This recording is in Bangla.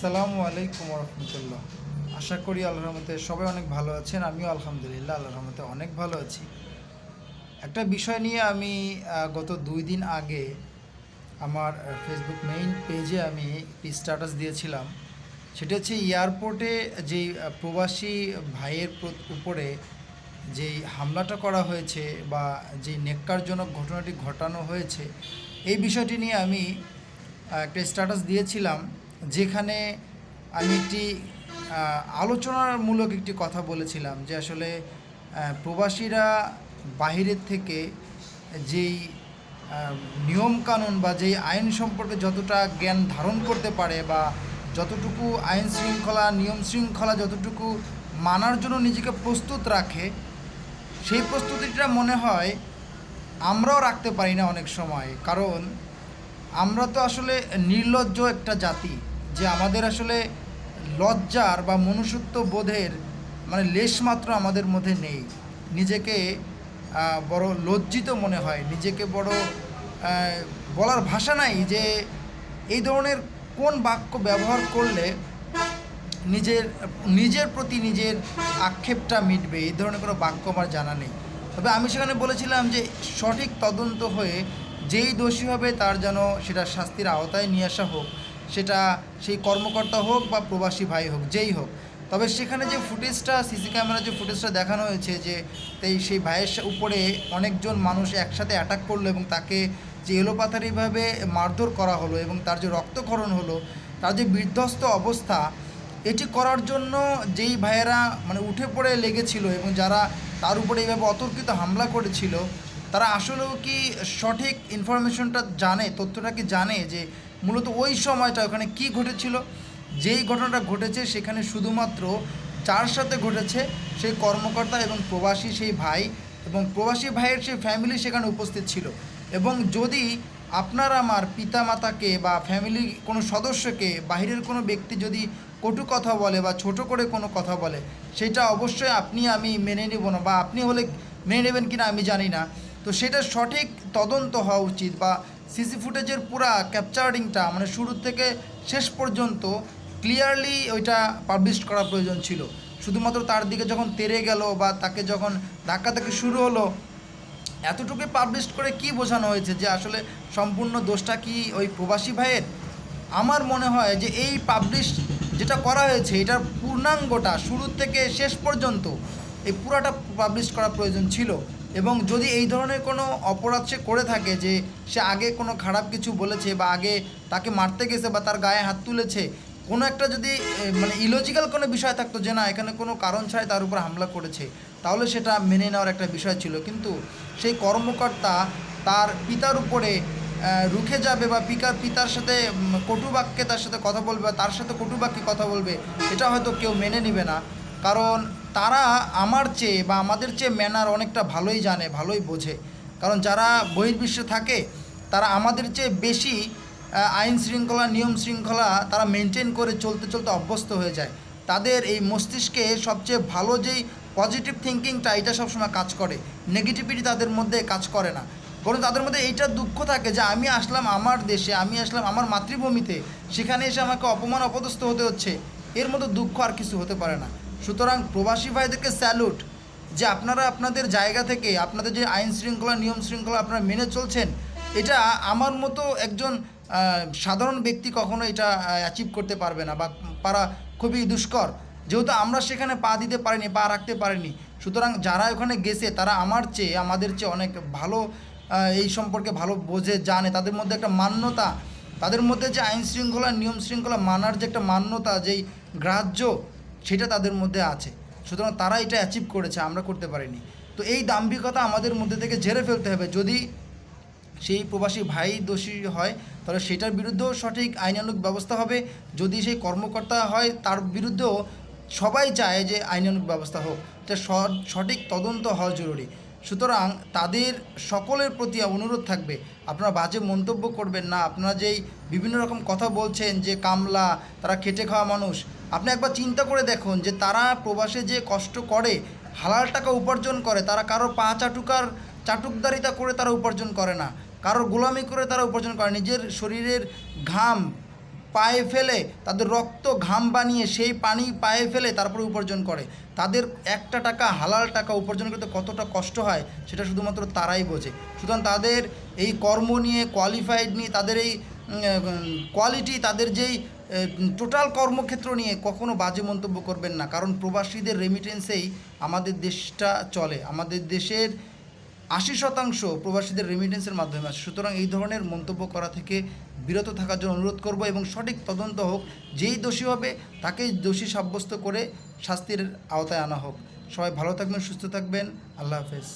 আসসালামু আলাইকুম রহমতুল্লাহ আশা করি আল্লাহর রহমতে সবাই অনেক ভালো আছেন, আমিও আলহামদুলিল্লাহ আল্লাহর রহমতে অনেক ভালো আছি। একটা বিষয় নিয়ে আমি গত দুই দিন আগে আমার ফেসবুক মেইন পেজে আমি স্ট্যাটাস দিয়েছিলাম। সেটা হচ্ছে এয়ারপোর্টে যেই প্রবাসী ভাইয়ের উপরে যেই হামলাটা করা হয়েছে বা যেই নেককারজনক ঘটনাটি ঘটানো হয়েছে, এই বিষয়টি নিয়ে আমি একটা স্ট্যাটাস দিয়েছিলাম। যেখানে আমি একটি আলোচনামূলক একটি কথা বলেছিলাম যে আসলে প্রবাসীরা বাহিরের থেকে যেই নিয়মকানুন বা যেই আইন সম্পর্কে যতটা জ্ঞান ধারণ করতে পারে বা যতটুকু আইন শৃঙ্খলা, নিয়ম শৃঙ্খলা যতটুকু মানার জন্য নিজেকে প্রস্তুত রাখে, সেই প্রস্তুতিটা মনে হয় আমরাও রাখতে পারি না অনেক সময়। কারণ আমরা তো আসলে নির্লজ্জ একটা জাতি। যে আমাদের আসলে লজ্জার বা মনুষ্যত্ব বোধের মানে লেশমাত্র আমাদের মধ্যে নেই। নিজেকে বড় লজ্জিত মনে হয়। নিজেকে বড় বলার ভাষা নাই যে এই ধরনের কোন বাক্য ব্যবহার করলে নিজের নিজের প্রতি নিজের আক্ষেপটা মিটবে, এই ধরনের কোনো বাক্য আমার জানা নেই। তবে আমি সেখানে বলেছিলাম যে সঠিক তদন্ত হয়ে যেই দোষী হবে তার যেন সেটা শাস্তির আওতায় নিয়ে আসা হোক। সেটা সেই কর্মকর্তা হোক বা প্রবাসী ভাই হোক, যেই হোক। তবে সেখানে যে ফুটেজটা, সিসি ক্যামেরা যে ফুটেজটা দেখানো হয়েছে যে তাই সেই ভাইয়ের উপরে অনেকজন মানুষ একসাথে অ্যাটাক করল এবং তাকে যে এলোপাথারিভাবে মারধর করা হলো এবং তার যে রক্তক্ষরণ হলো, তার যে বিধ্বস্ত অবস্থা, এটি করার জন্য যেই ভাইয়েরা মানে উঠে পড়ে লেগেছিল এবং যারা তার উপরে এইভাবে অতর্কিত হামলা করেছিল তারা আসলেও কি সঠিক ইনফরমেশনটা জানে, তথ্যটা কি জানে যে মূলত ওই সময়টা ওখানে কি ঘটেছিল? যেই ঘটনাটা ঘটেছে সেখানে শুধুমাত্র চার সাথে ঘটেছে সেই কর্মকর্তা এবং প্রবাসী সেই ভাই এবং প্রবাসী ভাইয়ের সেই ফ্যামিলি সেখানে উপস্থিত ছিল। এবং যদি আপনার আমার পিতা মাতাকে বা ফ্যামিলি কোনো সদস্যকে বাইরের কোনো ব্যক্তি যদি কটু কথা বলে বা ছোট করে কোনো কথা বলে, সেটা অবশ্যই আপনি আমি মেনে নেব না বা আপনি হলে মেনে নেবেন কিনা আমি জানি না। তো সেটা সঠিক তদন্ত হওয়া উচিত বা সিসি ফুটেজের পুরা ক্যাপচারিংটা মানে শুরু থেকে শেষ পর্যন্ত ক্লিয়ারলি ওইটা পাবলিশ করা প্রয়োজন ছিল। শুধুমাত্র তার দিকে যখন তেরে গেল বা তাকে যখন ধাক্কাধাক্কি শুরু হলো এতটুকু পাবলিশ করে কি বোঝানো হয়েছে যে আসলে সম্পূর্ণ দোষটা কি ওই প্রবাসী ভাইয়ের? আমার মনে হয় যে এই পাবলিশ যেটা করা হয়েছে, এটার পূর্ণাঙ্গটা শুরু থেকে শেষ পর্যন্ত এই পুরাটা পাবলিশ করা প্রয়োজন ছিল। এবং যদি এই ধরনের কোনো অপরাধ সে করে থাকে যে সে আগে কোনো খারাপ কিছু বলেছে বা আগে তাকে মারতে গেছে বা তার গায়ে হাত তুলেছে, কোনো একটা যদি মানে ইলজিক্যাল কোনো বিষয় থাকতো যে না, এখানে কোনো কারণ ছাড়াই তার উপর হামলা করেছে, তাহলে সেটা মেনে নেওয়ার একটা বিষয় ছিল। কিন্তু সেই কর্মকর্তা তার পিতার উপরে রুখে যাবে বা পিকার পিতার সাথে কটুবাক্যে তার সাথে কথা বলবে বা তার সাথে কটুবাক্যে কথা বলবে এটা হয়তো কেউ মেনে নেবে না। কারণ তারা আমার চেয়ে বা আমাদের চেয়ে ম্যানার অনেকটা ভালোই জানে, ভালোই বোঝে। কারণ যারা বহির্বিশ্বে থাকে, তারা আমাদের চেয়ে বেশি আইন শৃঙ্খলা, নিয়ম শৃঙ্খলা তারা মেনটেন করে চলতে চলতে অভ্যস্ত হয়ে যায়। তাদের এই মস্তিষ্কে সবচেয়ে ভালো যেই পজিটিভ থিঙ্কিংটা এটা সবসময় কাজ করে। নেগেটিভিটি তাদের মধ্যে কাজ করে না। বরং তাদের মধ্যে এইটা দুঃখ থাকে যে, আমি আসলাম আমার দেশে, আমি আসলাম আমার মাতৃভূমিতে, সেখানে এসে আমাকে অপমান, অপদস্থ হতে হচ্ছে। এর মতো দুঃখ আর কিছু হতে পারে না। সুতরাং প্রবাসী ভাইদেরকে স্যালুট যে আপনারা আপনাদের জায়গা থেকে আপনাদের যে আইন শৃঙ্খলা, নিয়ম শৃঙ্খলা আপনারা মেনে চলছেন, এটা আমার মতো একজন সাধারণ ব্যক্তি কখনো এটা অ্যাচিভ করতে পারবে না বা পারা খুবই দুষ্কর। যেহেতু আমরা সেখানে পা দিতে পারিনি, পা রাখতে পারিনি, সুতরাং যারা ওখানে গেছে, তারা আমার চেয়ে, আমাদের চেয়ে অনেক ভালো এই সম্পর্কে ভালো বোঝে, জানে। তাদের মধ্যে একটা মান্যতা, তাদের মধ্যে যে আইন শৃঙ্খলা, নিয়ম শৃঙ্খলা মানার যে একটা মান্যতা, যেই গ্রাহ্য সেটা তাদের মধ্যে আছে। সুতরাং তারা এটা অ্যাচিভ করেছে, আমরা করতে পারিনি। তো এই দাম্ভিকতা আমাদের মধ্যে থেকে ঝেড়ে ফেলতে হবে। যদি সেই প্রবাসী ভাই দোষী হয়, তাহলে সেটার বিরুদ্ধেও সঠিক আইনানুক ব্যবস্থা হবে। যদি সেই কর্মকর্তা হয়, তার বিরুদ্ধেও সবাই চায় যে আইনানুক ব্যবস্থা হোক। এটা সঠিক তদন্ত হওয়া জরুরি। সুতরাং তাদের সকলের প্রতি অনুরোধ থাকবে। আপনারা বাজে মন্তব্য করবেন না। আপনারা যেই বিভিন্ন রকম কথা বলছেন যে কামলা, তারা খেটে খাওয়া মানুষ, আপনি একবার চিন্তা করে দেখুন যে তারা প্রবাসে যে কষ্ট করে, হালাল টাকা উপার্জন করে, তারা কারও পা চাটুকার চাটুকদারিতা করে তারা উপার্জন করে না। কারোর গোলামি করে তারা উপার্জন করে নিজের শরীরের ঘাম পায়ে ফেলে, তাদের রক্ত ঘাম বানিয়ে সেই পানি পায়ে ফেলে তারপরে উপার্জন করে। তাদের একটা টাকা, হালাল টাকা উপার্জন করতে কতটা কষ্ট হয়, সেটা শুধুমাত্র তারাই বোঝে। সুতরাং তাদের এই কর্ম নিয়ে কোয়ালিফাইড নিয়ে, তাদের এই কোয়ালিটি তাদের যেই টোটাল কর্মক্ষেত্র নিয়ে কখনো বাজে মন্তব্য করবেন না। কারণ প্রবাসীদের রেমিটেন্সেই আমাদের দেশটা চলে। আমাদের দেশের আশি শতাংশ প্রবাসীদের রেমিটেন্সের মাধ্যমে আসে সুতরাং এই ধরনের মন্তব্য করা থেকে বিরত থাকার জন্য অনুরোধ করব এবং সঠিক তদন্ত হোক, যেই দোষী হবে তাকেই দোষী সাব্যস্ত করে শাস্তির আওতায় আনা হোক। সবাই ভালো থাকবেন, সুস্থ থাকবেন। আল্লাহ হাফেজ।